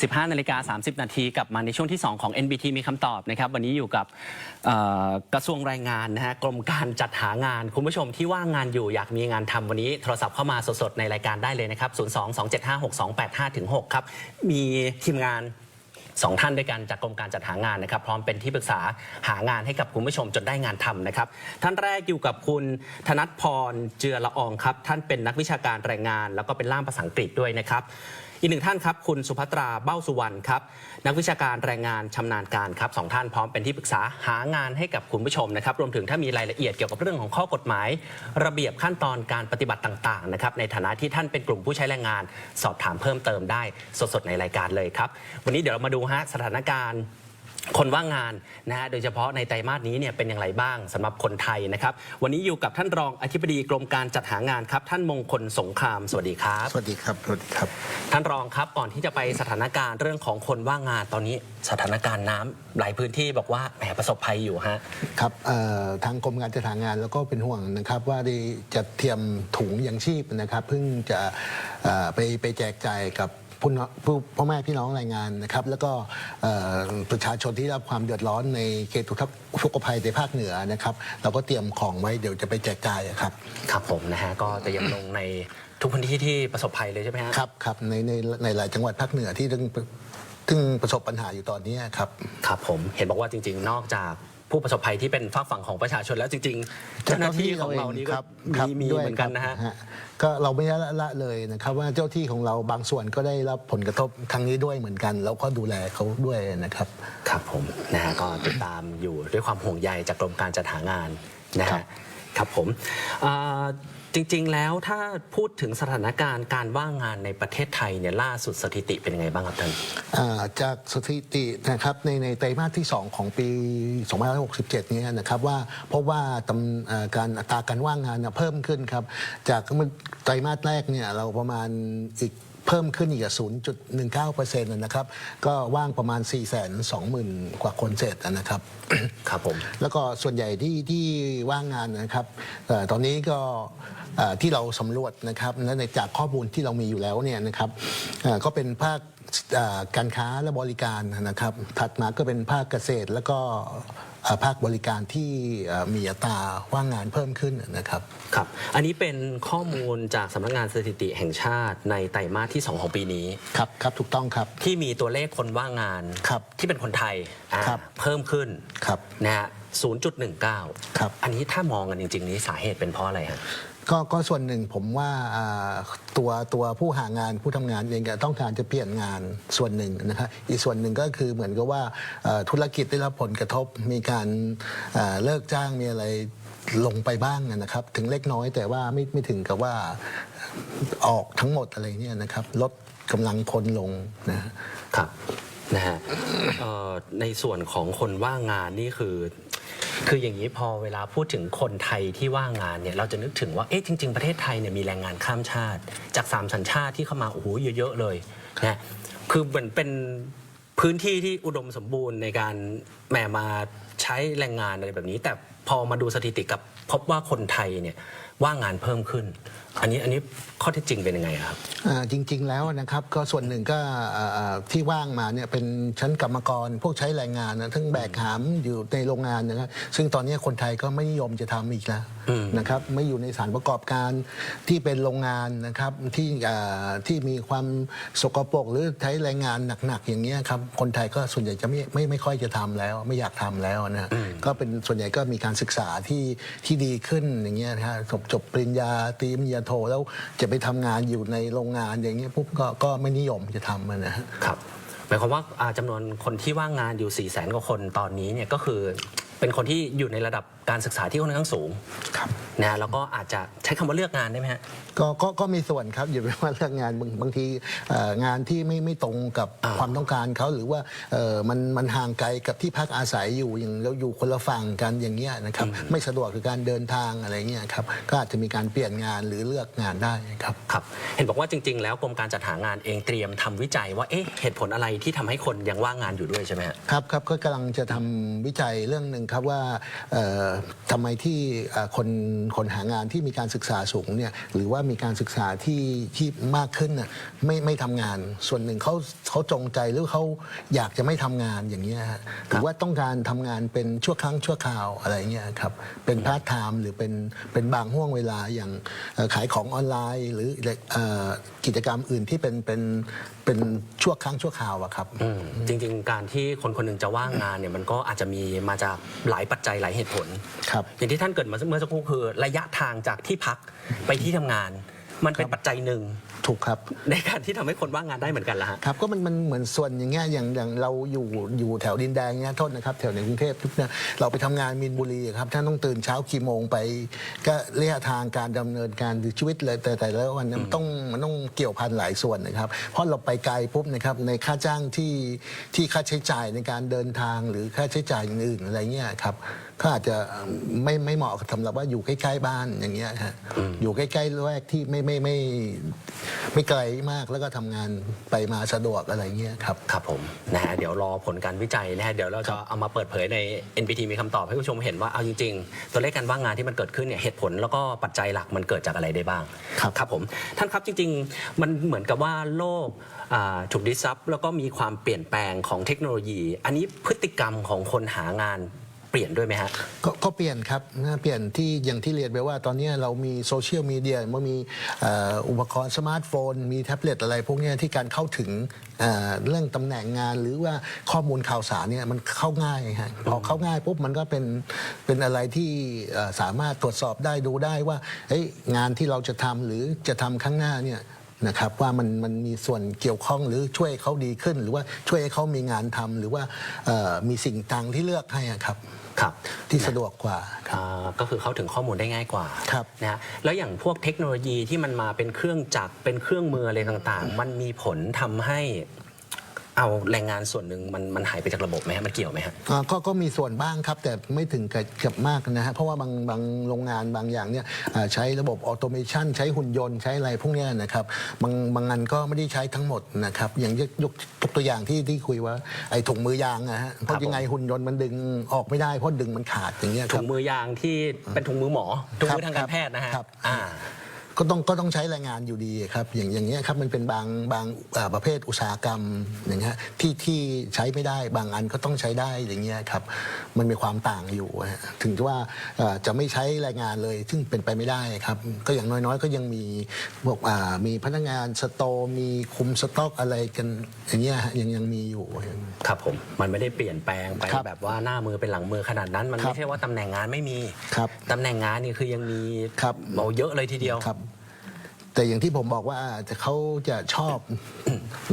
15นาฬิกา30 นาทีกลับมาในช่วงที่ 2 ของ NBT มีคำตอบนะครับ วันนี้อยู่กับเอ่อกระทรวงแรงงานนะฮะกรมการจัดหางาน คุณผู้ชมที่ว่างงานอยู่อยากมีงานทำวันนี้โทรศัพท์เข้ามาสดๆ ในรายการได้เลยนะครับ 02-275-6285ถึง6ครับ มีทีมงานสองท่านด้วยกันจากกรมการจัดหางานนะครับ พร้อมเป็นที่ปรึกษาหางานให้กับคุณผู้ชมจนได้งานทำนะครับ ท่านแรกอยู่กับคุณธนัทพรเจือละอองครับ ท่านเป็นนักวิชาการแรงงาน แล้วก็เป็นล่ามภาษาอังกฤษด้วยนะครับ อีกหนึ่งท่านครับคุณสุภัตราเบ้าสุวรรณครับนักวิชาการแรงงานชำนาญการครับสองท่านพร้อมเป็นที่ปรึกษาหางานให้กับคุณผู้ชมนะครับรวมถึงถ้ามีรายละเอียดเกี่ยวกับเรื่องของข้อกฎหมาย ระเบียบขั้นตอนการปฏิบัติต่างๆนะครับในฐานะที่ท่านเป็นกลุ่มผู้ใช้แรงงาน สอบถามเพิ่มเติมได้สดๆในรายการเลยครับวันนี้เดี๋ยวเรามาดูฮะสถานการณ์ คนว่างงานนะฮะโดยเฉพาะในไตรมาสนี้เนี่ยเป็นอย่างไรบ้างสำหรับคนไทยนะครับ วันนี้อยู่กับท่านรองอธิบดีกรมการจัดหางานครับ ท่านมงคลสงครามสวัสดีครับ สวัสดีครับสวัสดีครับ ท่านรองครับก่อนที่จะไปสถานการณ์เรื่องของคนว่างงานตอนนี้สถานการณ์น้ำหลายพื้นที่บอกว่าแหมประสบภัยอยู่ฮะครับเอ่อทางกรมการจัดหางานแล้วก็เป็นห่วงนะครับ ว่าได้จัดเตรียมถุงยังชีพนะครับเพิ่งจะเอ่อไปไปแจกจ่ายกับ ผู้น้องผู้พ่อแม่พี่น้องแรงงานนะครับ แล้วก็เอ่อประชาชนที่ได้รับความเดือดร้อนในเขตอุทกภัยในภาคเหนือนะครับ เราก็เตรียมของไว้เดี๋ยวจะไปแจกจ่ายอะครับ ครับผมนะฮะก็เตรียมลงในทุกพื้นที่ที่ประสบภัยเลยใช่ไหมฮะ ครับครับในในในหลายจังหวัดภาคเหนือที่ซึ่งซึ่งประสบปัญหาอยู่ตอนนี้ครับ ครับผมเห็นบอกว่าจริงๆ นอกจาก ผู้ประสบภัยที่เป็นฝากฝั่งของประชาชนแล้วจริงๆ เจ้าหน้าที่ของเรานี่ก็ครับมีมีด้วยเหมือนกันนะฮะครับก็เราไม่ละละเลยนะครับว่าเจ้าที่ของเราบางส่วนก็ได้รับผลกระทบทางนี้ด้วยเหมือนกัน แล้วก็ดูแลเขาด้วยนะครับครับผมนะฮะก็ติดตามอยู่ด้วยความห่วงใยจากกรมการจัดหางานนะครัฮะบครับผมอ่า จริงๆ แล้วถ้าพูดถึงสถานการณ์การว่างงานในประเทศไทยเนี่ยล่าสุดสถิติเป็นยังไงบ้างครับท่านจากสถิตินะครับในในไตรมาสที่ 2 ของปี 2567เนี้นะครับว่าพบว่าะว่าการอัตราการว่างงานเนเพิ่มขึ้นครับจากไตรมาสแรกเนี่ยเราประมาณอีก เพิ่มขึ้นอีก0.19%นะครับ ก็ว่างประมาณ 420,000 กว่าคนเศษนะครับ ครับผม แล้วก็ส่วนใหญ่ที่ที่ว่างงานนะครับเอ่อตอนนี้ก็เอ่อที่เราสำรวจนะครับและในจากข้อมูลที่เรามีอยู่แล้วเนี่ยนะครับเอ่อก็เป็นภาคเอ่อ การค้าและบริการนะครับ ถัดมาก็เป็นภาคเกษตรแล้วก็เอ่อภาคบริการที่เอ่อมีอัตราว่างงานเพิ่มขึ้นนะครับครับ อันนี้เป็นข้อมูลจากสำนักงานสถิติแห่งชาติในไตรมาสที่ 2 ของปีนี้ครับครับถูกต้องครับที่มีตัวเลขคนว่างงานครับที่เป็นคนไทยอ่าครับเพิ่มขึ้นครับนะฮะ0.19 ครับ อันนี้ถ้ามองกันจริง ๆ นี้สาเหตุเป็นเพราะอะไรฮะ ก็ก็ส่วนหนึ่งผมว่าอ่าตัวตัวผู้หางานผู้ทำงานเองก็ต้องการจะเปลี่ยนงานส่วนหนึ่งนะครับอีกส่วนหนึ่งก็คือเหมือนกับว่าเอ่อธุรกิจได้รับผลกระทบมีการเอ่อเลิกจ้างมีอะไรลงไปบ้างนะครับ ถึงเล็กน้อยแต่ว่าไม่ไม่ถึงกับว่าออกทั้งหมดอะไรเนี่ยนะครับ ลดกำลังคนลงนะ ครับนะฮะเอ่อในส่วนของคนว่างงานนี่คือ คืออย่างนี้พอเวลาพูดถึงคนไทยที่ว่างงานเนี่ยเราจะนึกถึงว่าเอ๊ะจริง ๆประเทศไทยเนี่ยมีแรงงานข้ามชาติ จากสามสัญชาติที่เข้ามาโอ้โหเยอะ ๆ เลยนะคือเหมือนเป็นพื้นที่ที่อุดมสมบูรณ์ในการแหมมาใช้แรงงานอะไรแบบนี้ แต่พอมาดูสถิติกับพบว่าคนไทยเนี่ย ว่างงานเพิ่มขึ้น อันนี้อันนี้ข้อเท็จจริงเป็นยังไงอะครับอ่าจริง ๆ แล้วนะครับก็ส่วนหนึ่งก็อ่าอ่าที่ว่างมาเนี่ยเป็นชั้นกรรมกรพวกใช้แรงงานนะทั้งแบกหามอยู่ในโรงงานนะครับซึ่งตอนนี้คนไทยก็ไม่นิยมจะทำอีกแล้วอืมนะครับไม่อยู่ในสถารประกอบการที่เป็นโรงงานนะครับที่อ่าที่มีความสกปรกหรือใช้แรงงานหนักๆอย่างเงี้ยครับคนไทยก็ส่วนใหญ่จะไม่ไม่ไม่ค่อยจะทำแล้ว ไม่อยากทำแล้วนะฮะก็เป็นส่วนใหญ่ก็มีการศึกษาที่ที่ดีขึ้นอย่างเงี้ยนะฮะจบจบปริญญาตรีปริญญาโท แล้วจะไปทำงานอยู่ในโรงงานอย่างเงี้ยปุ๊บก็ก็ไม่นิยมจะทำอะนะฮะ ครับหมายความว่าอ่าจำานวนคนที่ว่างงานอยู่4ี่แสนกว่าคนตอนนี้เนี่ยก็คือเป็นคนที่อยู่ในระดับ การศึกษาที่ค่อนข้างสูงครับนะแล้วก็อาจจะใช้คำว่าเลือกงานได้ไหมฮะ ก็ก็ก็มีส่วนครับอย่าไปว่าเรื่องงานบางบางทีเอ่องานที่ไม่ไม่ตรงกับอ่าความต้องการเขาหรือว่าเอ่อมันมันห่างไกลกับที่พักอาศัยอยู่อย่างเราอยู่คนละฝั่งกันอย่างเงี้ยนะครับไม่สะดวกกับการเดินทางอะไรเงี้ยครับก็อาจจะมีการเปลี่ยนงานหรือเลือกงานได้ครับ ครับ เห็นบอกว่าจริง ๆ แล้วกรมการจัดหางานเองเตรียมทำวิจัยว่าเอ๊ะเหตุผลอะไรที่ทำให้คนยังว่างงานอยู่ด้วยใช่ไหมฮะ ครับครับก็กำลังจะทำวิจัยเรื่องหนึ่งครับว่าเอ่อทำไมที่เอ่อคนคนหางานที่มีการศึกษาสูงเนี่ยหรือว่ามีการศึกษาที่ที่มากขึ้นน่ะไม่ไม่ทำงาน ส่วนหนึ่งเขาเขาจงใจหรือเขาอยากจะไม่ทำงานอย่างเงี้ยฮะหรือว่าต้องการทำงานเป็นชั่วครั้งชั่วคราวอะไรเงี้ยครับเป็นพาร์ทไทม์หรือเป็นเป็นบางห่วงเวลาอย่างเอ่อขายของออนไลน์ หรือเอ่อกิจกรรมอื่นที่เป็นเป็นเป็นชั่วครั้งชั่วคราวอะครับ อืมจริง ๆ การที่คนคนหนึงจะว่างงานเนี่ยมันก็อาจจะมีมาจากหลายปัจจัยหลายเหตุผลครับ อย่างที่ท่านเกริดมาเมื่อสักครู่คือ ระยะทางจากที่พักไปที่ทำงาน มันเป็นปัจจัยหนึ่ง ถูกครับ ในการที่ทำให้คนว่างงานได้เหมือนกันละฮะ ครับก็มันมันเหมือนส่วนอย่างเงี้ยอย่างอย่างเราอยู่อยู่แถวดินแดงเงี้ยโทษนะครับแถวในกรุงเทพทุกเนี่ยเราไปทำงานมีนบุรีครับท่านต้องตื่นเช้ากี่โมงไป ก็ระยะทางการดำเนินการชีวิตเลยแต่แต่ละวันเนี่ยมันต้องมันต้องเกี่ยวพันหลายส่วนนะครับ เพราะเราไปไกลปุ๊บนะครับในค่าจ้างที่ที่ค่าใช้จ่ายในการเดินทางหรือค่าใช้จ่ายอื่นๆอะไรเงี้ยครับ ก็อาจจะไม่ไม่เหมาะสำหรับว่าอยู่ใกล้ๆบ้านอย่างเงี้ยฮะอยู่ใกล้ๆแวกที่ไม่ไม่ไม่ไม่ไกลมากแล้วก็ทำงานไปมาสะดวกอะไรเงี้ยครับ ครับผมนะฮะเดี๋ยวรอผลการวิจัยนะฮะเดี๋ยวเราจะเอามาเปิดเผยใน NPT มีคำตอบให้ผู้ชมเห็นว่าเอาจริงๆ ตัวเลขการว่างงานที่มันเกิดขึ้นเนี่ยเหตุผลแล้วก็ปัจจัยหลักมันเกิดจากอะไรได้บ้างครับ ครับผมท่านครับจริงๆ มันเหมือนกับว่าโลกอ่าถูกดิสซับแล้วก็มีความเปลี่ยนแปลงของเทคโนโลยี อันนี้พฤติกรรมของคนหางาน เปลี่ยนด้วยไหมฮะก็ก็เปลี่ยนครับนะเปลี่ยนที่อย่างที่เรียนไปว่าตอนนี้เรามีโซเชียลมีเดียมันมีเอ่ออุปกรณ์สมาร์ทโฟน มีแท็บเล็ตอะไรพวกเนี้ยที่การเข้าถึงเอ่อเรื่องตำแหน่งงาน หรือว่าข้อมูลข่าวสารเนี่ยมันเข้าง่ายฮะพอเข้าง่ายปุ๊บมันก็เป็นเป็นอะไรที่เอ่อสามารถตรวจสอบได้ดูได้ว่าเฮ้ยงานที่เราจะทำหรือจะทำข้างหน้าเนี่ย นะครับว่ามันมันมีส่วนเกี่ยวข้องหรือช่วยให้เขาดีขึ้น หรือว่าช่วยให้เขามีงานทำหรือว่าเอ่อมีสิ่งต่างที่เลือกให้อะครับครับที่สะดวกกว่าครับอ่าก็คือเข้าถึงข้อมูลได้ง่ายกว่าครับนะฮะแล้วอย่างพวกเทคโนโลยีที่มันมาเป็นเครื่องจักรเป็นเครื่องมืออะไรต่างๆ มันมีผลทำให้ เอาแรงงานส่วนหนึ่งมันมันหายไปจากระบบไหมฮะมันเกี่ยวไหมฮะ อ่าก็ก็มีส่วนบ้างครับแต่ไม่ถึงกับกับมากนะฮะเพราะว่าบางบางโรงงานบางอย่างเนี่ยอ่าใช้ระบบออโตเมชันใช้หุ่นยนต์ใช้อะไรพวกเนี้ยนะครับบางบางงานก็ไม่ได้ใช้ทั้งหมดนะครับอย่างยกยกยกตัวอย่างที่ที่คุยว่าไอ้ถุงมือยางนะฮะเพราะยังไงหุ่นยนต์มันดึงออกไม่ได้เพราะดึงมันขาดอย่างเงี้ยคถุรับ งมือยางที่เป็นถุงมือหมอถุงมือทางการแพทย์นะฮะครับ อ่า ก็ต้องก็ต้องใช้แรงงานอยู่ดีครับอย่างอย่างเงี้ยครับมันเป็นบางบางอ่าประเภทอุตสาหกรรมอย่างเงี้ยที่ที่ใช้ไม่ได้บางอันก็ต้องใช้ได้อย่างเงี้ยครับมันมีความต่างอยู่ฮะถึงจะว่าเอ่อจะไม่ใช้แรงงานเลย ซึ่งเป็นไปไม่ได้ครับก็อย่างน้อยๆ ก็ยังมีพวกอ่ามีพนักงานสโตร์มีคุมสต็อกอะไรกันอย่างเงี้ยฮะยังยังมีอยู่ครับผมมันไม่ได้เปลี่ยนแปลงไปครับแบบว่าหน้ามือเป็นหลังมือขนาดนั้น มันครับไม่ใช่ว่าตำแหน่งงานไม่มีครับตำแหน่งงานนี่คือยังมีครับเอาเยอะเลยทีเดียวครับ แต่อย่างที่ผมบอกว่าจะเขาจะชอบ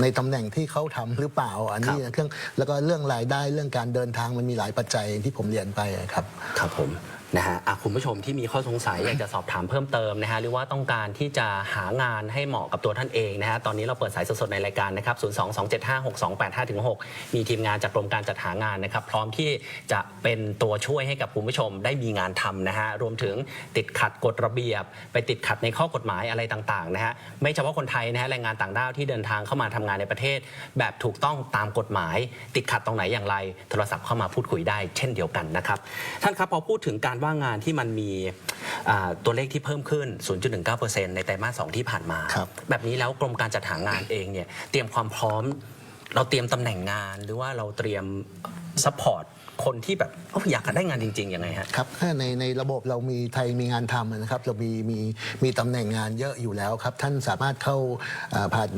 ในตำแหน่งที่เขาทำหรือเปล่า อันนี้ครับเครื่องแล้วก็เรื่องรายได้เรื่องการเดินทางมันมีหลายปัจจัยที่ผมเรียนไปครับ ครับผม นะฮะอะคุณผู้ชมที่มีข้อสงสัยอยากจะสอบถามเพิ่มเติมนะฮะหรือว่าต้องการที่จะหางานให้เหมาะกับตัวท่านเองนะฮะตอนนี้เราเปิดสายสดๆในรายการนะครับ 0 2 2 7 5 6 2 8 5ถึง6มีทีมงานจากกรมการจัดหางานนะครับ พร้อมที่จะเป็นตัวช่วยให้กับคุณผู้ชมได้มีงานทำนะฮะรวมถึงติดขัดกฎระเบียบ ไปติดขัดในข้อกฎหมายอะไรต่างๆนะฮะไม่เฉพาะคนไทยนะฮะแรงงานต่างด้าวที่เดินทางเข้ามาทำงานในประเทศ แบบถูกต้องตามกฎหมาย ติดขัดตรงไหนอย่างไร โทรศัพท์เข้ามาพูดคุยได้ เช่นเดียวกันนะครับท่านครับพอพูดถึงการว่างงานที่มันมีอ่าตัวเลขที่เพิ่มขึ้น 0.19%ในไตรมาสสองที่ผ่านมาครับแบบนี้แล้วกรมการจัดหางานเองเนี่ยเตรียมความพร้อม เราเตรียมตำแหน่งงานหรือว่าเราเตรียมซัพพอร์ต คนที่แบบเอ้าอยากได้งานจริงๆยังไงฮะ ครับในในระบบเรามีไทยมีงานทำนะครับ เรามีมีมีตำแหน่งงานเยอะอยู่แล้วครับ ท่านสามารถเข้าอ่าผ่าน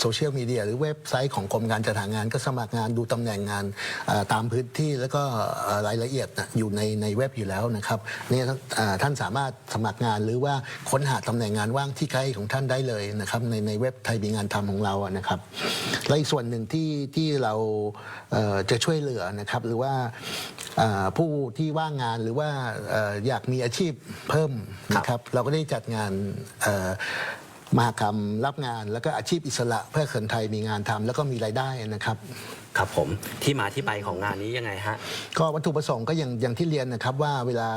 โซเชียลมีเดียหรือเว็บไซต์ของกรมการจัดหางานก็สมัครงานดูตำแหน่งงานอ่าตามพื้นที่แล้วก็อ่ารายละเอียดนะอยู่ในในเว็บอยู่แล้วนะครับเนี่ยอ่าท่านสามารถสมัครงานหรือว่าค้นหาตำแหน่งงานว่างที่ใกล้ของท่านได้เลยนะครับในในเว็บไทยมีงานทำของเราอะนะครับและอีกส่วนหนึ่งที่ที่เราเอ่อจะช่วยเหลือนะครับหรือว่าผู้ที่ว่างงานหรือว่าเอ่ออยากมีอาชีพเพิ่มนะครับ เราก็ได้จัดงานเอ่อมหกรรมรับงานแล้วก็อาชีพอิสระเพื่อคนไทยมีงานทำแล้วก็มีรายได้นะครับครับผมที่มาที่ไปของงานนี้ยังไงฮะก็วัตถุประสงค์ก็อย่างอย่างที่เรียนนะครับว่าเวลา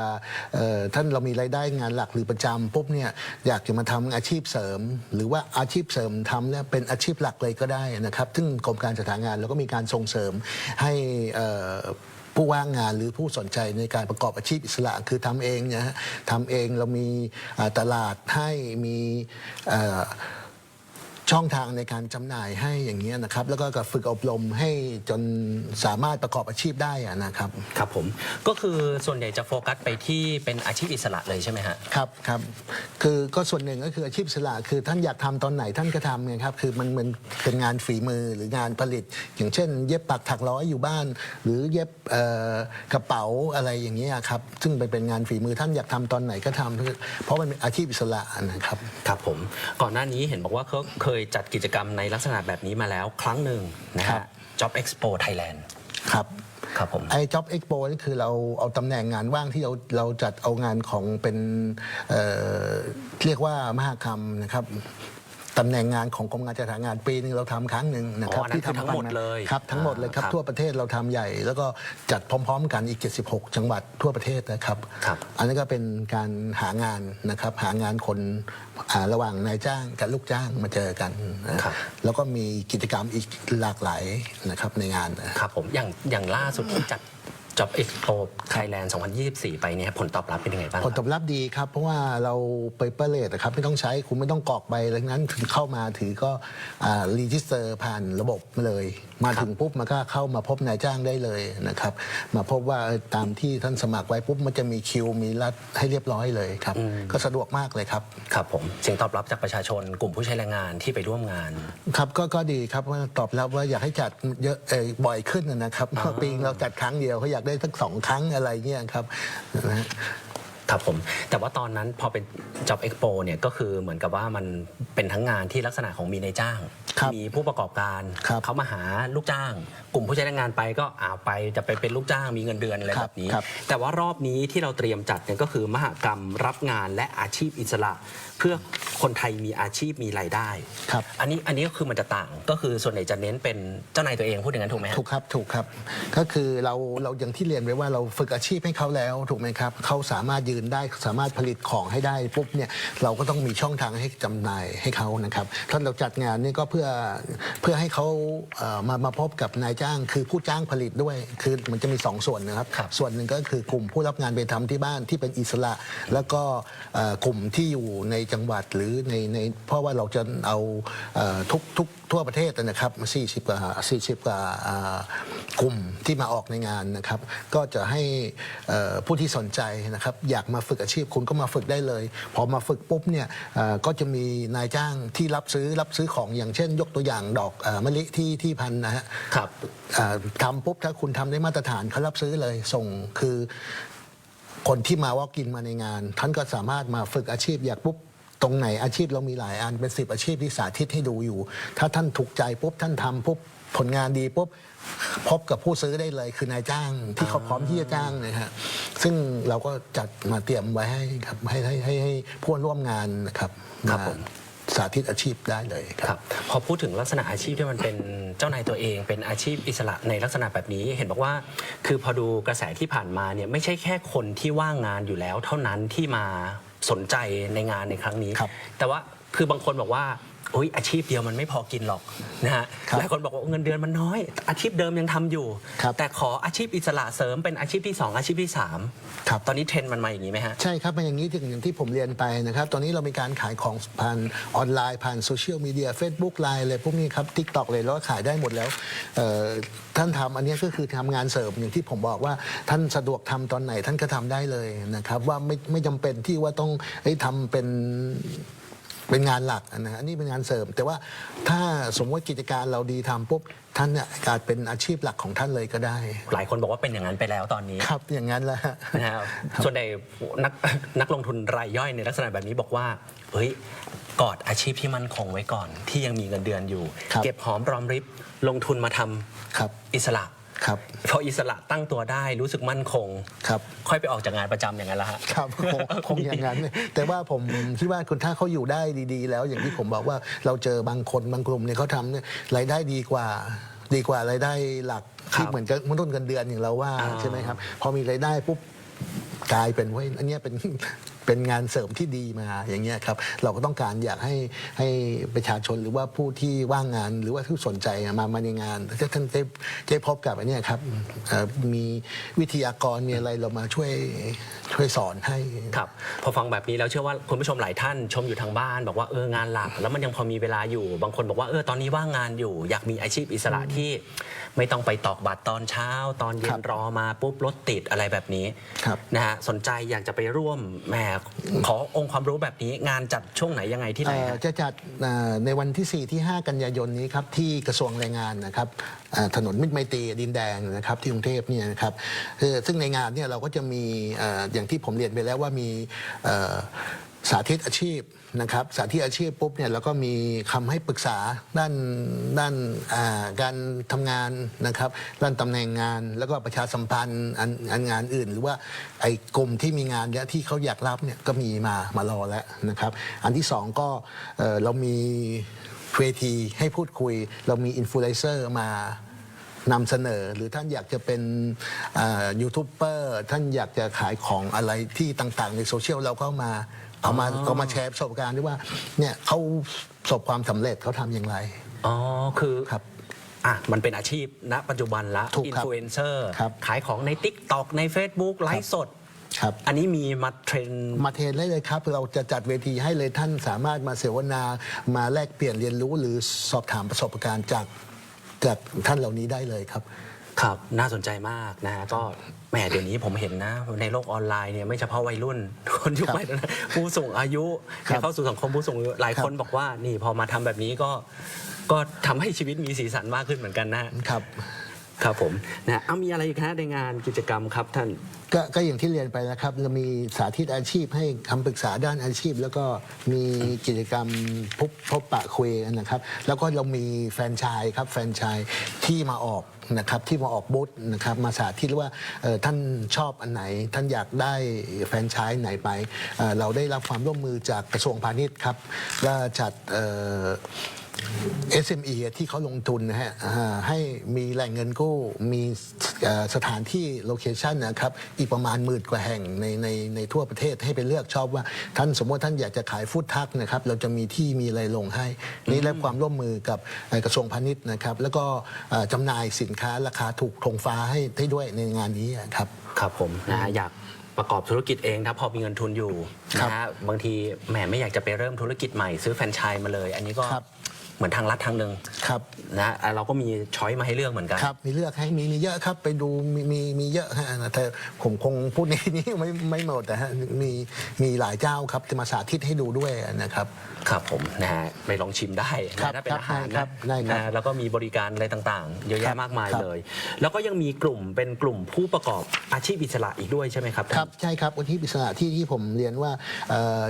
เอ่อท่านเรามีรายได้งานหลักหรือประจำปุ๊บเนี่ยอยากจะมาทำอาชีพเสริม หรือว่าอาชีพเสริมทำเนี่ยเป็นอาชีพหลักเลยก็ได้นะครับ ซึ่งกรมการจัดหางานเราก็มีการส่งเสริมให้เอ่อ ผู้ว่างงานหรือผู้สนใจในการประกอบอาชีพอิสระ คือทำเองนะฮะทำเองเรามีตลาดให้มีอ่อ ช่องทางในการจำหน่ายให้อย่างเงี้ยนะครับ แล้วก็กับฝึกอบรมให้จนสามารถประกอบอาชีพได้อะนะครับ ครับผมก็คือส่วนใหญ่จะโฟกัสไปที่เป็นอาชีพอิสระเลยใช่ไหมฮะครับครับคือก็ส่วนหนึ่งก็คืออาชีพอิสระคือท่านอยากทำตอนไหนท่านก็ทำไงครับคือมันมันเป็นงานฝีมือหรืองานผลิต อย่างเช่น เย็บปักถักร้อยอยู่บ้าน หรือเย็บเอ่อกระเป๋าอะไรอย่างเงี้ยครับซึ่งเป็นเป็นงานฝีมือท่านอยากทำตอนไหนก็ทำเพราะมันเป็นอาชีพอิสระนะครับครับผมก่อนหน้านี้เห็นบอกว่าเขาเคยจัดกิจกรรมในลักษณะแบบนี้มาแล้วครั้งหนึ่งนะครัฮะ บ Job Expo Thailand ครับ ครับผม ไอ้ Job Expo นี่คือเราเอาตำแหน่งงานว่างที่เราเราจัดเอางานของเป็นเอ่อเรียกว่ามหากรรมนะครับ ตำแหน่งงานของกรมการจัดหางานปีหนึงเราทำครั้งหนึ่งนะครับอ๋ออันนั้นคือทั้งหมดเลยครับทั้งหมดเลยครับ อ่าครับทั่วประเทศเราทำใหญ่ แล้วก็จัดพร้อม ๆ กันอีก 76 จังหวัดทั่วประเทศนะครับ ครับ อันนี้นก็เป็นการหางานนะครับหางานคนอ่าระหว่างนายจ้างกับลูกจ้างมาเจอกันนะครับ แล้วก็มีกิจกรรมอีกหลากหลายนะครับในงานนะ ครับผมอย่างอย่างล่าสุดที่จัด Job Expo Thailand 2024 ไปเนี่ยผลตอบรับเป็นยังไงบ้างผลตอบรับดีครับ เพราะว่าเราไปเปเลตนะครับไม่ต้องใช้คุณไม่ต้องกรอกใบอะไรนั้นถึงเข้ามาถือก็รีจิสเตอร์ผ่านระบบมาเลย มาถึงปุ๊บมันก็เข้ามาพบนายจ้างได้เลยนะครับ มาพบว่าเออตามที่ท่านสมัครไว้ปุ๊บมันจะมีคิวมีรัดให้เรียบร้อยเลยครับ ก็สะดวกมากเลยครับ ครับผมเสียงตอบรับจากประชาชนกลุ่มผู้ใช้แรงงานที่ไปร่วมงาน ครับก็ก็ดีครับว่าตอบรับว่าอยากให้จัดเยอะเอ่อบ่อยขึ้นนะครับเพราะปีนึงเราจัดครั้งเดียวเขาอยากได้สักสองครั้งอะไรเงี้ยครับนะฮะ ครับผมแต่ว่าตอนนั้นพอเป็น Job Expo เนี่ยก็คือเหมือนกับว่ามันเป็นทั้งงานที่ลักษณะของมีนายจ้าง ครับมีผู้ประกอบการครับเขามาหาลูกจ้าง กลุ่มผู้ใช้แรงงานไปก็อ่าไปจะไปเป็นลูกจ้างมีเงินเดือนอะไรครัแบบบนี้ ครับ แต่ว่ารอบนี้ที่เราเตรียมจัดเนี่ยก็คือมหกรรมรับงานและอาชีพอิสระ เพื่อคนไทยมีอาชีพมีรายได้ ครับ อันนี้อันนี้ก็คือมันจะต่างก็คือส่วนใหญ่จะเน้นเป็นเจ้านายตัวเองพูดอย่างนั้นถูกไหมฮะ ถูกครับถูกครับ ก็คือเราเราอย่างที่เรียนไว้ว่าเราฝึกอาชีพให้เขาแล้วถูกไหมครับเขาสามารถยืนได้สามารถผลิตของให้ได้ปุ๊บเนี่ยเราก็ต้องมีช่องทางให้จำหน่ายให้เขานะครับท่านเราจัดงานนี่ก็เพื่อเพื่อให้เขาเอ่อมามาพบกับนายจ้าง คือผู้จ้างผลิตด้วย คือมันจะมีสองส่วนนะครับครับ ส่วนหนึ่งก็คือกลุ่มผู้รับงานไปทำที่บ้านที่เป็นอิสระ แล้วก็เอ่อกลุ่มที่อยู่ในจังหวัดหรือในในเพราะว่าเราจะเอาเอ่อทุกทุก ทั่วประเทศนะครับ40กว่า40กว่าอ่ากลุ่มที่มาออกในงานนะครับ ก็จะให้เอ่อผู้ที่สนใจนะครับ อยากมาฝึกอาชีพคุณก็มาฝึกได้เลย พอมาฝึกปุ๊บเนี่ยเอ่อก็จะมีนายจ้างที่รับซื้อรับซื้อของอย่างเช่น ยกตัวอย่างดอกเอ่อมะลิที่ที่พันนะฮะครับอ่าทำปุ๊บถ้าคุณทำได้มาตรฐานเขารับซื้อเลยส่งคือคนที่มาวอกินมาในงาน ท่านก็สามารถมาฝึกอาชีพอยากปุ๊บ ตรงไหนอาชีพเรามีหลายอันเป็นสิบอาชีพที่สาธิตให้ดูอยู่ ถ้าท่านถูกใจปุ๊บท่านทำปุ๊บผลงานดีปุ๊บพบกับผู้ซื้อได้เลยคือนายจ้างที่เขาพร้อมที่จะจ้างนะฮะซึ่งเราก็จัดมาเตรียมไว้ให้ครับให้ให้ให้ให้ผู้ร่วมงานนะครับครับมาผม สาธิตอาชีพได้เลยคครับ รับพอพูดถึงลักษณะอาชีพที่มันเป็นเจ้านายตัวเองเป็นอาชีพอิสระในลักษณะแบบนี้ เห็นบอกว่า คือพอดูกระแสที่ผ่านมาเนี่ยไม่ใช่แค่คนที่ว่างงานอยู่แล้ว เท่านั้นที่มา สนใจในงานในครั้งนี้ ครับ แต่ว่าคือบางคนบอกว่า โอ๊ยอาชีพเดียวมันไม่พอกินหรอกนะฮะครับหลายคนบอกว่าเงินเดือนมันน้อย อาชีพเดิมยังทำอยู่ ครับแต่ขออาชีพอิสระเสริมเป็นอาชีพที่สองอาชีพที่สามครับ ตอนนี้เทรนด์มันมาอย่างนี้ไหมฮะ ใช่ครับเป็นอย่างนี้ถึงอย่างที่ผมเรียนไปนะครับ ตอนนี้เรามีการขายของผ่านออนไลน์ผ่านโซเชียลมีเดีย Facebook ไลน์อะไรพวกนี้ครับ t ิ k t o k เลยแล้วก็ขายได้หมดแล้วเอ่อท่านทำอันนี้ก็คือทำงานเสริมอย่างที่ผมบอกว่าท่านสะดวกทำตอนไหนท่านก็ทำได้เลยนะครับ ว่าไม่ไม่จำเป็นที่ว่าต้องเอ้ยทำเป็น เป็นงานหลักนะอันนี้เป็นงานเสริม แต่ว่าถ้าสมมติกิจการเราดีทำปุ๊บท่านเนี่ยกลายเป็นอาชีพหลักของท่านเลยก็ได้ หลายคนบอกว่าเป็นอย่างนั้นไปแล้วตอนนี้ ครับอย่างนั้นแหละนะครับส่วนใหญ่นักนักลงทุนรายย่อยในลักษณะแบบนี้บอกว่า เฮ้ย กอดอาชีพที่มั่นคงไว้ก่อน ที่ยังมีเงินเดือนอยู่ ครับ เก็บหอมรอมริบ ลงทุนมาทำครับ อิสระ ครับพออิสระตั้งตัวได้รู้สึกมั่นคง ครับ ค่อยไปออกจากงานประจำอย่างนั้นละฮะ ครับคงคงอย่างนั้น แต่ว่าผมคิดว่าคุณถ้าเขาอยู่ได้ดี ๆ แล้วอย่างที่ผมบอกว่าเราเจอบางคนบางกลุ่มเนี่ยเขาทำเนี่ยรายได้ดีกว่า ดีกว่ารายได้หลักครับที่เหมือนกับมนุษย์เงินเดือนอย่างเราว่าอ่า ใช่ไหมครับ พอมีรายได้ปุ๊บกลายเป็นเว้ยอันเนี้ยเป็นเป็นงานเสริมที่ดีมาอย่างเงี้ยครับเราก็ต้องการอยากให้ให้ประชาชนหรือว่าผู้ที่ว่างงานหรือว่าที่สนใจมามาในงานถ้าท่านได้ได้พบกับอันเนี้ยครับเอ่อมีวิทยากรมีอะไรเรามาช่วยช่วยสอนให้ ครับพอฟังแบบนี้แล้วเชื่อว่าคุณผู้ชมหลายท่านชมอยู่ทางบ้าน บอกว่าเอองานหลัก แล้วมันยังพอมีเวลาอยู่ บางคนบอกว่าเออตอนนี้ว่างงานอยู่ อยากมีอาชีพอิสระที่ ไม่ต้องไปตอกบัตรตอนเช้า ตอนเย็ครันบรอมาปุ๊บรถติดอะไรแบบนี้ครับ นะฮะสนใจอยากจะไปร่วมแหมขอองค์ความรู้แบบนี้งานจัดช่วงไหนยังไงที่ไหนฮะ จะจัดเอ่อในวันที่ 4 ที่ 5 กันยายนนี้ครับที่กระทรวงแรงงานนะครับเอ่อถนนมิตรไมตรีดินแดงนะครับที่กรุงเทพเนี่ยนะครับเอ่อซึ่งในงานเนี่ยเราก็จะมีเอ่ออย่างที่ผมเรียนไปแล้วว่ามีเอ่อ สาธิตอาชีพนะครับสาธิตอาชีพปุ๊บเนี่ยแล้วก็มีคำให้ปรึกษาด้านด้านการทำงานนะครับด้านตำแหน่งงาน แล้วก็ประชาสัมพันธ์อันงานอื่น หรือว่าไอ้กลุ่มที่มีงานเนี่ยที่เขาอยากรับเนี่ยก็มีมามารอแล้วนะครับอันที่สองก็เรามีเวทีให้พูดคุย เรามีอินฟลูเอนเซอร์มานำเสนอหรือท่านอยากจะเป็นยูทูบเบอร์ท่านอยากจะขายของอะไรที่ต่างๆ ในโซเชียลเราก็มา เอามาเอามาแชร์ประสบการณ์ด้วยว่าเนี่ยเขาประสบความสำเร็จเขาทำอย่างไรอ๋อคือครับ อะมันเป็นอาชีพณปัจจุบันละถูกอินครับฟลูเอนเซอร์ครับขายของใน Tik t o k ใน Facebook ไลฟ์สด ครับ อันนี้มีมาเทรนด์มาเทรนได้เลยครับเราจะจัดเวทีให้เลยท่านสามารถมาเสวนามาแลกเปลี่ยนเรียนรู้หรือสอบถามประสบการณ์จากจากท่านเหล่านี้ได้เลยครับ ครับน่าสนใจมากนะฮะก็แหมเดี๋ยวนี้ผมเห็นนะ ในโลกออนไลน์เนี่ยไม่เฉพาะวัยรุ่น คนยุคครับใหม่นะผู้สูงอายุครับเข้าสู่สังคมผู้สูงอายุหลายคนครับบอกว่านี่พอมาทำแบบนี้ก็ก็ทำให้ชีวิตมีสีสันมากขึ้นเหมือนกันนะฮะครับ ครับผมนะเอามีอะไรอีกฮะในงานกิจกรรมครับท่าน ก็ก็อย่างที่เรียนไปนะครับเรามีสาธิตอาชีพให้คำปรึกษาด้านอาชีพ แล้วก็มีกิจกรรมพบพบปะคุยกันนะครับ แล้วก็เรามีแฟรนไชายครับแฟรนไชายที่มาออกนะครับที่มาออกบูธนะครับมาสาธิตว่าเอ่อท่านชอบอันไหน ท่านอยากได้แฟรนไชายไหนไปเอ่อเราได้รับความร่วมมือจากกระทรวงพาณิชย์ครับว่าจัดเอ่อ SME ที่เขาลงทุนนะฮะอ่าให้มีแหล่งเงินกู้มีเอ่อสถานที่โลเคชันนะครับอีกประมาณหมื่นกว่าแห่งในในในทั่วประเทศให้ไปเลือกชอบว่า ท่านสมมติท่านอยากจะขายฟู้ดทักนะครับเราจะมีที่มีอะไรลงให้ นี่ได้ความร่วมมือกับเอ่อกระทรวงพาณิชย์นะครับ แล้วก็เอ่อจำหน่ายสินค้าราคาถูกทงฟ้าให้ให้ด้วยในงานนี้ครับครับผมนะฮะอยากประกอบธุรกิจเองถ้าพอมีเงินทุนอยู่ครับนะฮะบางทีแหมไม่อยากจะไปเริ่มธุรกิจใหม่ซื้อแฟรนไชส์มาเลย อันนี้ก็ครับ เหมือนทางลัดทางหนึ่งครับนะฮะเราก็มีช้อยมาให้เลือกเหมือนกัน ครับ มีเลือกให้มีมีเยอะครับ ไปดูมีมีมีเยอะฮะแต่ผมคงพูดในนี้ไม่ไม่หมดแต่ฮะมีมีหลายเจ้าครับจะมาสาธิตให้ดูด้วยนะครับ ครับผมนะฮะไปลองชิมได้ครันะบถ้าเป็นอาหารครันะบได้ครับนะแล้วก็มีบริการอะไรต่างๆ เยอะครัแยะบมากมายครับเลย แล้วก็ยังมีกลุ่มเป็นกลุ่มผู้ประกอบอาชีพอิสระอีกด้วยใช่ไหมครับครับใช่ครับวันที่ปริศนาที่ที่ผมเรียนว่าเอ่อ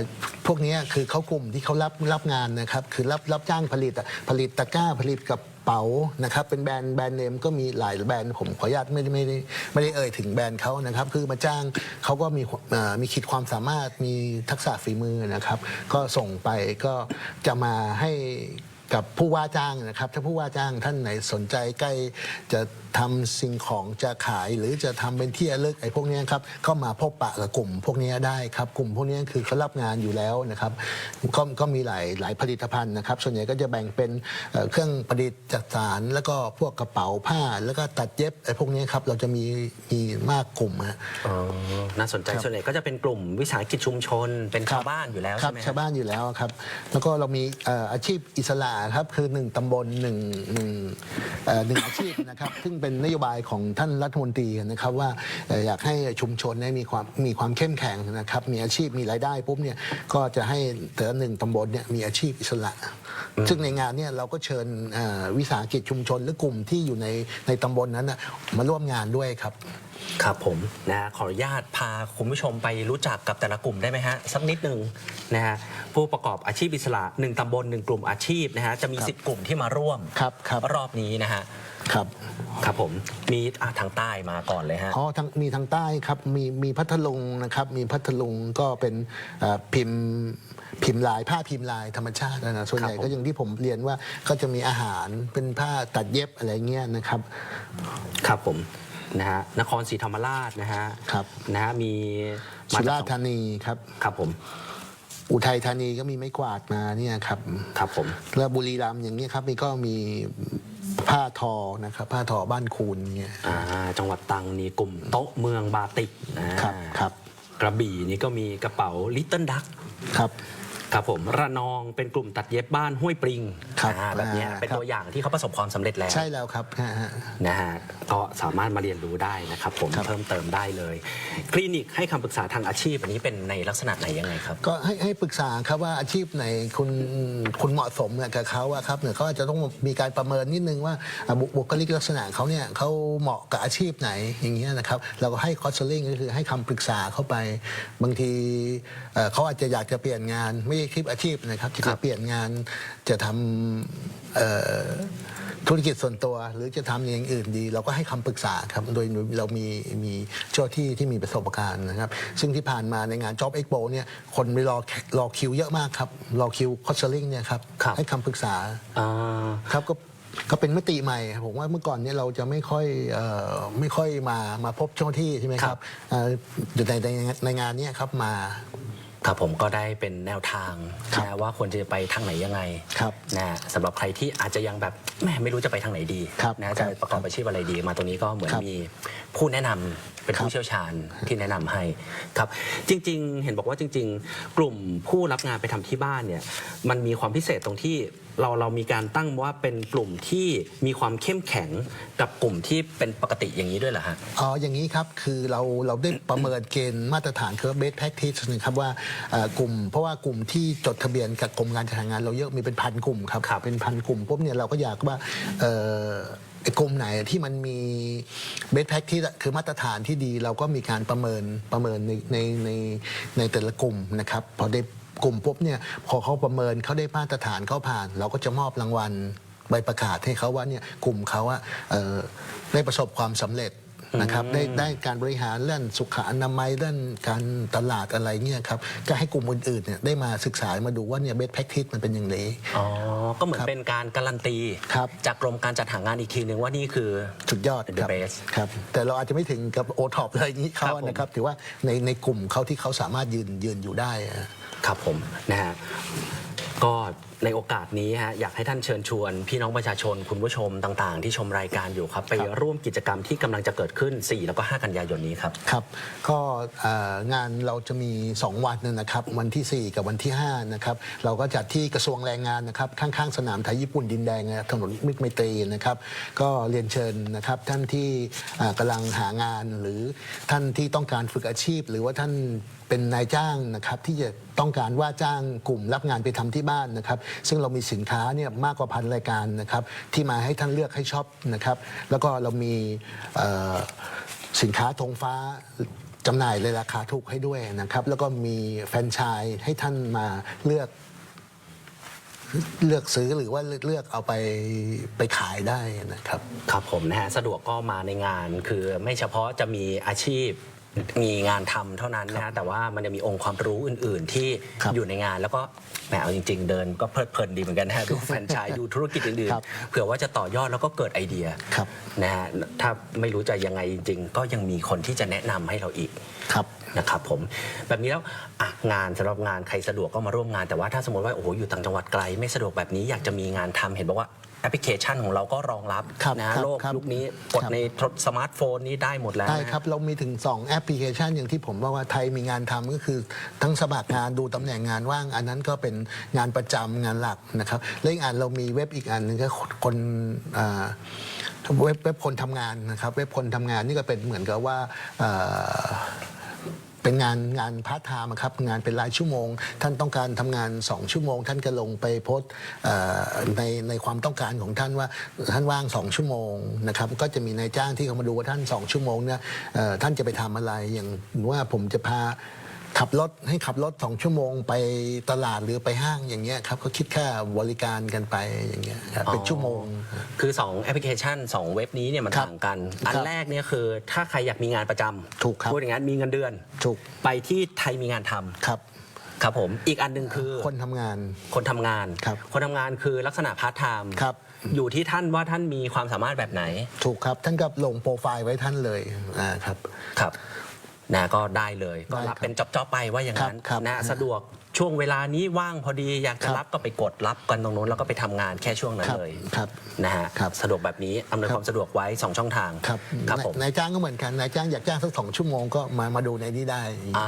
พวกเนี้ยคือเขากลุ่มที่เขารับรับงานนะครับ คือรับรับจ้างผลิตผลิตตะกร้าผลิตกระเป๋านะครับเป็นแบรนด์แบรนด์เนมก็มีหลายแบรนด์ผมขออนุญาตไม่ได้ไม่ได้ไม่ได้เอ่ยถึงแบรนด์เขานะครับ คือมาจ้างเขาก็มีอ่อมีขีดความสามารถมีทักษะฝีมือนะครับ ก็ส่งไปก็จะมาให้กับผู้ว่าจ้างนะครับ ถ้าผู้ว่าจ้างท่านไหนสนใจใกล้จะ ทำสิ่งของจะขายหรือจะทำเป็นที่ระลึกไอ้พวกเนี้ยครับก็มาพบปะกับกลุ่มพวกเนี้ยได้ครับกลุ่มพวกเนี้ยคือเขารับงานอยู่แล้วนะครับก็ก็มีหลายหลายผลิตภัณฑ์นะครับ ส่วนใหญ่ก็จะแบ่งเป็นเอ่อเครื่องประดิษฐ์จักสารแล้วก็พวกกระเป๋าผ้า แล้วก็ตัดเย็บไอ้พวกเนี้ยครับเราจะมีมีมากกลุ่มฮะอ๋อน่าสนใจครับส่วนใหญ่ก็จะเป็นกลุ่มวิสาหกิจชุมชน เป็นชาวบ้านอยู่แล้วครัใช่ไหมฮะชาวบ้านอยู่แล้วครับแล้วก็เรามีเอ่ออาชีพอิสระครับคือหนึ่งตำบลหนึ่งหนึ่งเอ่อหนึ่งอาชีพนะครับซึ่งเป็นนโยบายของท่านรัฐมนตรีนะครับว่าเอ่ออยากให้ชุมชนเนี่ยมีความมีความเข้มแข็งนะครับมีอาชีพมีรายได้ปุ๊บเนี่ยก็จะให้แต่ละหนึ่งตำบลเนี่ยมีอาชีพอิสระ ซึ่งในงานเนี่ยเราก็เชิญเอ่อวิสาหกิจชุมชนหรือกลุ่มที่อยู่ในในตำบลนั้นนะมาร่วมงานด้วยครับครับผมนะฮะขออนุญาตพาคุณผู้ชมไปรู้จักกับแต่ละกลุ่มได้ไหมฮะสักนิดหนึ่งนะฮะผู้ประกอบอาชีพอิสระหนึ่งตำบลหนึ่งกลุ่มอาชีพนะฮะจะมีครับสิบกลุ่มที่มาร่วมครับครับรอบนี้นะฮะ ครับครับผมมีอะทางใต้มาก่อนเลยฮะ อ๋อทางมีทางใต้ครับมีมีพัทลุงนะครับ มีพัทลุงก็เป็นเอ่อพิมพ์พิมพ์ลายผ้าพิมพ์ลายธรรมชาตินะนะส่วนใหญ่ครับผม ก็อย่างที่ผมเรียนว่าก็จะมีอาหารเป็นผ้าตัดเย็บอะไรเงี้ยนะครับ ครับผมนะฮะนครศรีธรรมราชนะฮะครับ นะฮะมีมาสุจากราษฎร์ธานีครับ ครับผมอุทัยธานีก็มีไม้กวาดมาเนี่ยครับ ครับผม แล้วบุรีรัมย์อย่างนี้ยครับมีก็มี ผ้าทอนะครับผ้าทอบ้านคูนเนี่ยอ่าจังหวัดตรังนี่กลุ่มโต๊ะเมืองบาติกอ่าครับครับกระบี่นี่ก็มีกระเป๋าลิตเติ้ลดักครับ ครับผมระนองเป็นกลุ่มตัดเย็บบ้านห้วยปริงครับอ่าแบบเนี้ยอ่าเป็นครับ ตัวอย่างที่เขาประสบความสำเร็จแล้ว ใช่แล้วครับฮะฮะ นะฮะก็สามารถมาเรียนรู้ได้นะครับผมครับ เพิ่มเติมได้เลย คลินิกให้คำปรึกษาทางอาชีพอันนี้เป็นในลักษณะไหนยังไงครับ ก็ให้ให้ปรึกษาครับว่าอาชีพไหนคุณคุณเหมาะสมเนี่ยกับเขาอะครับเนี่ยเขาอาจจะต้องมีการประเมินนิดนึงว่าอะบุบุคลิกลักษณะเขาเนี่ยเขาเหมาะกับอาชีพไหนอย่างเงี้ยนะครับเราก็ให้คอสเซลลิงก็คือให้คำปรึกษาเข้าไป บางทีเอ่อเขาอาจจะอยากจะเปลี่ยนงานไม่ใช่คลิปอาชีพนะครับจะเปลี่ยนงานจะทำเอ่อธุรกิจส่วนตัว หรือจะทำอย่างอื่นดี เราก็ให้คำปรึกษาครับโดยเรามีมีเจ้าที่ที่มีประสบการณ์นะครับ ซึ่งที่ผ่านมาในงาน Job Expo เนี่ยคนไปรอรอคิวเยอะมากครับ รอคิวคอ s เ e ลลิงเนี่ยครับครับให้คำปรึกษาอ่าครับก็ก็เป็นมติใหม่ครับผมว่าเมื่อก่อนเนี่ยเราจะไม่ค่อยเอ่อไม่ค่อยมามาพบเจ้าหน้าที่ใช่ไหมคครัรับบเอ่ออยู่ในในในงานเนี้ครับมา ครับผมก็ได้เป็นแนวทางครับนะว่าควรจะไปทางไหนยังไงครับนะสำหรับใครที่อาจจะยังแบบแหม่ไม่รู้จะไปทางไหนดีครับนะคจะรับประกอบอาชีพอะไรดีมาตรงนี้ก็เหมือนครับมี ผู้แนะนำเป็นครับผู้เชี่ยวชาญที่แนะนำให้ครับ จริง ๆ เห็นบอกว่าจริง ๆ กลุ่มผู้รับงานไปทำที่บ้านเนี่ยมันมีความพิเศษตรงที่เราเรามีการตั้งว่าเป็นกลุ่มที่มีความเข้มแข็งกับกลุ่มที่เป็นปกติอย่างนี้ด้วยเหรอฮะอ๋ออย่างนี้ครับคือเราเราได้ประเมินเกณฑ์มาตรฐานคือ best practice นะครับว่าเอ่อกลุ่ม เพราะว่ากลุ่มที่จดทะเบียนกับกรมการจัดหางาน เราเยอะมีเป็นพันกลุ่มครับครับเป็นพันกลุ่มปุ๊บเนี่ยเราก็อยากว่าเอ่อ ไอ้กลุ่มไหนที่มันมีเบสแพ็กที่คือมาตรฐานที่ดี เราก็มีการประเมินประเมินในในในในแต่ละกลุ่มนะครับพอได้กลุ่มปุ๊บเนี่ยพอเขาประเมินเขาได้มาตรฐานเขาผ่าน เราก็จะมอบรางวัลใบประกาศให้เขาว่าเนี่ยกลุ่มเขาอะได้ประสบความสำเร็จ นะครับได้ได้การบริหารเรื่องสุขอนามัยเรื่องการตลาดอะไรเนี่ยครับก็ให้กลุ่มอื่นๆเนี่ยได้มาศึกษามาดูว่าเนี่ยเบสแพ็กทิสมันเป็นอย่างไรอ๋อก็เหมือนครับเป็นการการันตีครับจากกรมการจัดหางานอีกทีหนึ่งว่านี่คือสุดยอด The ครับ best ครับแต่เราอาจจะไม่ถึงกับโอท็อปอะไรอย่างนี้เขาครับผมนะครับถือว่าในในกลุ่มเขาที่เขาสามารถยืนยืนอยู่ได้อะครับผมนะฮะก็ ในโอกาสนี้ฮะอยากให้ท่านเชิญชวน พี่น้องประชาชนคุณผู้ชมต่าง ๆ ที่ชมรายการอยู่ครับ ไปร่วมกิจกรรมที่กำลังจะเกิดขึ้น 4 แล้วก็ 5 กันยายนนี้ครับ ครับก็เอ่องานเราจะมี 2 วันนะครับ วันที่ 4 กับวันที่ 5 นะครับ เราก็จัดที่กระทรวงแรงงานนะครับ ข้างๆ สนามไทยญี่ปุ่นดินแดงนะครับถนนมิตรไมตรีนะครับ ก็เรียนเชิญนะครับท่านที่อ่ากำลังหางานหรือท่านที่ต้องการฝึกอาชีพ หรือว่าท่านเป็นนายจ้างนะครับที่จะต้องการว่าจ้างกลุ่มรับงานไปทำที่บ้านนะครับซึ่งเรามีสินค้าเนี่ยมากกว่าพันรายการนะครับที่มาให้ท่านเลือกให้ชอปนะครับ แล้วก็เรามีสินค้าธงฟ้าจำหน่ายในราคาถูกให้ด้วยนะครับ แล้วก็มีแฟรนชส์ให้ท่านมาเลือกเลือกซื้อหรือว่าเลือกเอาไปไปขายได้นะครับ ครับผมนะฮะสะดวกก็มาในงานคือไม่เฉพาะจะมีอาชีพ มีงานทำเท่านั้นนะฮะแต่ว่ามันจะมีองค์ความรู้อื่น ๆ ที่ครับอยู่ในงานแล้วก็แหมเอาจริง ๆ เดินก็เพลิดเพลินดีเหมือนกันนะฮะดูแฟรนไชส์ดูธุรกิจอื่นครับๆเผื่อว่าจะต่อยอดแล้วก็เกิดไอเดียครับนะฮะถ้าไม่รู้จะยังไงจริง ๆ ก็ยังมีคนที่จะแนะนำให้เราอีกครับนะครับผมแบบนี้แล้วอะงานสำหรับงานใครสะดวกก็มาร่วมงานแต่ว่าถ้าสมมติว่าโอ้โหอยู่ต่างจังหวัดไกล ไม่สะดวกแบบนี้อยากจะมีงานทำเห็นบอกว่า แอปพลิเคชันของเราก็รองรับครับนะครับโลกครับยุคนี้กดครับ ในสมาร์ทโฟนนี้ได้หมดแล้วได้นะครับ เรามีถึง 2 แอปพลิเคชันอย่างที่ผมว่าว่าไทยมีงานทำก็คือทั้งสมัครงานดูตำแหน่งงานว่าง อันนั้นก็เป็นงานประจำงานหลักนะครับและอีกอันเรามีเว็บอีกอันหนึงก็คนอ่าเว็บเว็บคนทำงานนะครับ เว็บคนทำงานนี่ก็เป็นเหมือนกับว่าเอ่อ เป็นงานงานพาร์ทไทม์อะครับงานเป็นรายชั่วโมง ท่านต้องการทำงาน 2 ชั่วโมง ท่านก็ลงไปโพสในในความต้องการของท่านว่าท่านว่าง 2 ชั่วโมงนะครับก็จะมีนายจ้างที่เขามาดูว่าท่าน 2 ชั่วโมงเนี่ยท่านจะไปทำอะไรอย่างว่าผมจะพา ขับรถให้ขับรถ2ชั่วโมงไปตลาดหรือไปห้างอย่างเงี้ยครับก็คิดค่าบริการกันไปอย่างเงี้ยครับเป็นชั่วโมง คือ 2 แอปพลิเคชัน 2 เว็บนี้เนี่ยมันครับต่างกัน อันครับแรกเนี่ยคือถ้าใครอยากมีงานประจำถูกครับ พูดอย่างนั้นมีเงินเดือน ถูกไปที่ไทยมีงานทำครับ ครับผมอีกอันหนึ่งคือคนทำงาน คนทำงานครับคนทำงานคือลักษณะพาร์ทไทม์ครับ อยู่ที่ท่านว่าท่านมีความสามารถแบบไหนถูกครับท่านก็ลงโปรไฟล์ไว้ท่านเลยอ่าครับ ครับ นะก็ได้เลยก็ได้รับครับเป็นจ็อบๆไปว่าอย่างนั้นครับครับนะสะดวก ช่วงเวลานี้ว่างพอดีอยากจะครับรับก็ไปกดรับกันตรงนู้นแล้วก็ไปทำงานแค่ช่วงนั้นครับเลยครับนะฮะครับ สะดวกแบบนี้อำนวยครับความสะดวกไว้สองช่องทางครับครับผมนายจ้างก็เหมือนกันนายจ้างอยากจ้างสักสองชั่วโมงก็มามาดูในนี้ได้ อ่า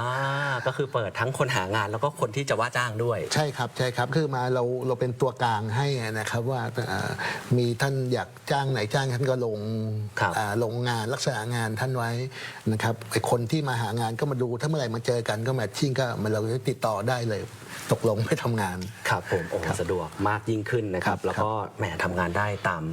ก็คือเปิดทั้งคนหางานแล้วก็คนที่จะว่าจ้างด้วย ใช่ครับใช่ครับคือมาเราเราเป็นตัวกลางให้นะครับว่าเอ่อมีท่านอยากจ้างไหนจ้างท่านก็ลงครับ อ่าลงงานลักษณะงานท่านไว้นะครับไอคนที่มาหางานก็มาดูถ้าเมื่อไหร่มาเจอกันก็แมทชิ่งก็มันเราจะติดต่อได้เลยตกลงไม่ทำงาน ครับผมโอ้โหสะดวกมากยิ่งขึ้นนะครับ ครับแล้วก็แหมทำงานได้ตาม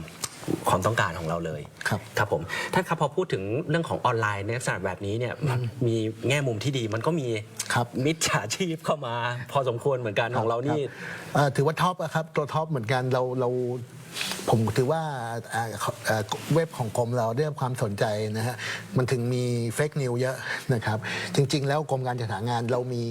ความต้องการของเราเลยครับ ครับผมท่านครับพอพูดถึงเรื่องของออนไลน์ในลักษณะแบบนี้เนี่ยมันมีแง่มุมที่ดีมันก็มีครับ มิจฉาชีพเข้ามา พอสมควรเหมือนกันของเรานี่ ครับเอ่อถือว่าท็อปอะครับตัวท็อปเหมือนกันเราเรา ผมถือว่าอ่าเอ่อเว็บของกรมเราได้รับความสนใจนะฮะมันถึงมีเฟกนิวเยอะนะครับ จริง ๆ แล้วกรมการจัดหางานเรามี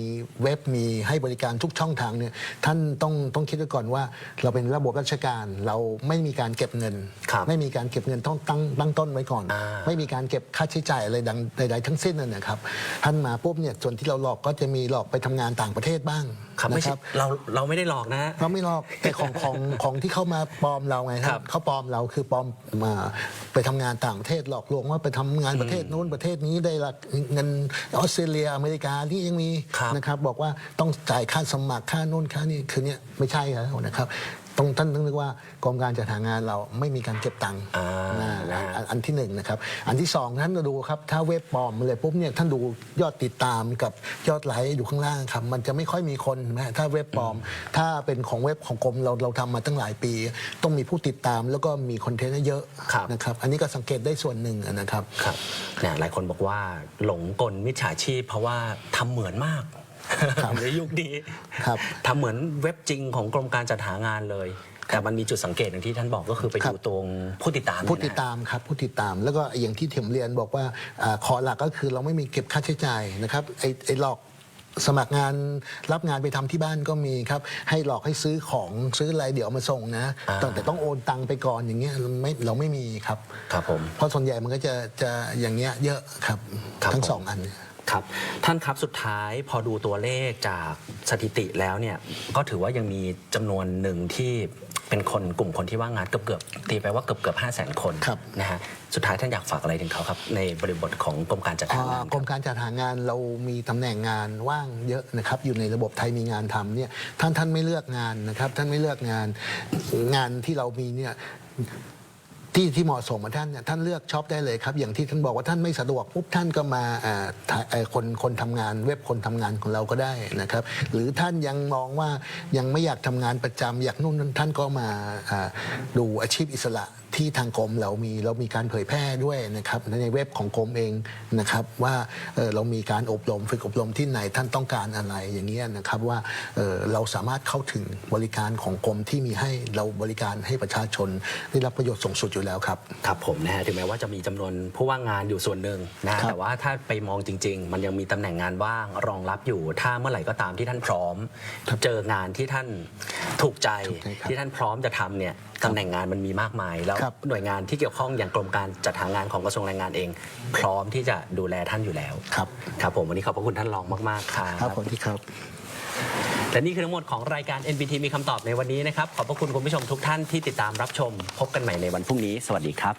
เว็บมีให้บริการทุกช่องทางเนี่ยท่านต้องต้องคิดไว้ก่อนว่า เราเป็นระบบราชการเราไม่มีการเก็บเงินครับไม่มีการเก็บเงินต้องตั้งตั้งต้นไว้ก่อนอ่าไม่มีการเก็บค่าใช้จ่ายอะไรดังใดๆทั้งสิ้นนั่นนะครับท่านมาปุ๊บเนี่ยส่วนที่เราหลอกก็จะมีหลอกไปทำงานต่างประเทศบ้างครับไม่นะใช่เราเราไม่ได้หลอกนะ เราไม่หลอกแต่ของของของที่เข้ามาปลอมเราไงครับเขาปลอมเราคือปลอมมาไปทำงานต่างประเทศหลอกลวงว่าไปทำงานประเทศนู้นประเทศนี้ได้รับเงินออสเตรเลียอเมริกาที่ยังมีครับนะครับบอกว่าต้องจ่ายค่าสมัครค่านู่นค่านี่คือเนี่ยไม่ใช่แล้วนะครับ ต้องท่านต้องนึกว่ากรมการจัดหางานเราไม่มีการเก็บตังค์อ่าอ่าอันอันที่หนึ่งนะครับ อันที่สองท่านก็ดูครับถ้าเว็บปลอมเลยปุ๊บเนี่ยท่านดูยอดติดตามกับยอดไลค์อยู่ข้างล่างครับมันจะไม่ค่อยมีคนนะถ้าเว็บปลอม ถ้าเป็นของเว็บของกรมเราเราทำมาตั้งหลายปี ต้องมีผู้ติดตามแล้วก็มีคอนเทนต์เยอะครับ นะครับอันนี้ก็สังเกตได้ส่วนหนึ่งนะครับ ครับเนี่ยหลายคนบอกว่าหลงกลมิจฉาชีพเพราะว่าทำเหมือนมาก ครับ ในยุคนี้ครับ ทำเหมือนเว็บจริงของกรมการจัดหางานเลย แต่มันมีจุดสังเกตอย่างที่ท่านบอกก็คือไปครัดูบ ตรงผู้ติดตามผู้เนี่ยนะติดตามครับผู้ติดตามแล้วก็อย่างที่เถียมเรียนบอกว่าอาขอหลักก็คือเราไม่มีเก็บค่าใช้จ่ายนะครับไอ้ไอ้หลอกสมัครงานรับงานไปทำที่บ้านก็มีครับ ให้หลอกให้ซื้อของซื้ออะไรเดี๋ยวเอามาส่งนะอ่า แต่แต่ต้องโอนตังไปก่อนอย่างเงี้ยไม่เราไม่มีครับ ครับผม เพราะส่วนใหญ่มันก็จะจะอย่างเงี้ยเยอะครับครับทั้งผม สองอันเนี่ย ครับท่านครับสุดท้ายพอดูตัวเลขจากสถิติแล้วเนี่ยก็ถือว่ายังมีจำนวนหนึ่งที่เป็นคนกลุ่มคนที่ว่างงานเกือบเกือบๆตีไปว่าเกือบเกือบห้าแสนคนครับ นะฮะสุดท้ายท่านอยากฝากอะไรถึงเขาครับ ในบริบทของกรมการจัดหางานกรมการจัดหางานเรามีตำแหน่งงานว่างเยอะนะครับอยู่ในระบบไทยมีงานทำเนี่ยท่านท่านไม่เลือกงานนะครับท่านไม่เลือกงานงานที่เรามีเนี่ย ที่ที่เหมาะสมกับท่านเนี่ยท่านเลือกช็อปได้เลยครับ อย่างที่ท่านบอกว่าท่านไม่สะดวกปุ๊บท่านก็มาอ่าถ่ายเอ่อคนคนทำงานเว็บคนทำงานของเราก็ได้นะครับ หรือท่านยังมองว่ายังไม่อยากทำงานประจำอยากนู่นนั่นท่านก็มาอ่าดูอาชีพอิสระที่ทางกรมเรามีเรามีการเผยแพร่ด้วยนะครับในเว็บของกรมเองนะครับว่าเอ่อเรามีการอบรมฝึกอบรมที่ไหนท่านต้องการอะไรอย่างเงี้ยนะครับว่าเอ่อเราสามารถเข้าถึงบริการของกรมที่มีให้เราบริการให้ประชาชนได้รับประโยชน์สูงสุดอยู่แล้วครับครับผมนะฮะถึงแม้ว่าจะมีจำนวนผู้ว่างงานอยู่ส่วนหนึ่งนะฮะครับแต่ว่าถ้าไปมองจริง ๆ มันยังมีตำแหน่งงานว่างรองรับอยู่ ถ้าเมื่อไหร่ก็ตามที่ท่านพร้อม เจองานที่ท่านถูกใจถูกใจครับที่ท่านพร้อมจะทำเนี่ย ตำแหน่งงานมันมีมากมาย แล้วครับ หน่วยงานที่เกี่ยวข้องอย่างกรมการจัดหางานของกระทรวงแรงงานเอง พร้อมที่จะดูแลท่านอยู่แล้วครับครับผมวันนี้ขอบพระคุณท่านรองมากๆครับ ครับผมที่ครับ และนี่คือทั้งหมดของรายการ NBT มีคำตอบในวันนี้นะครับ ขอบพระคุณคุณผู้ชมทุกท่านที่ติดตามรับชม พบกันใหม่ในวันพรุ่งนี้ สวัสดีครับ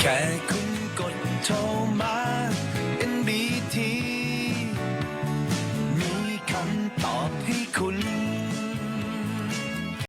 แค่คุณ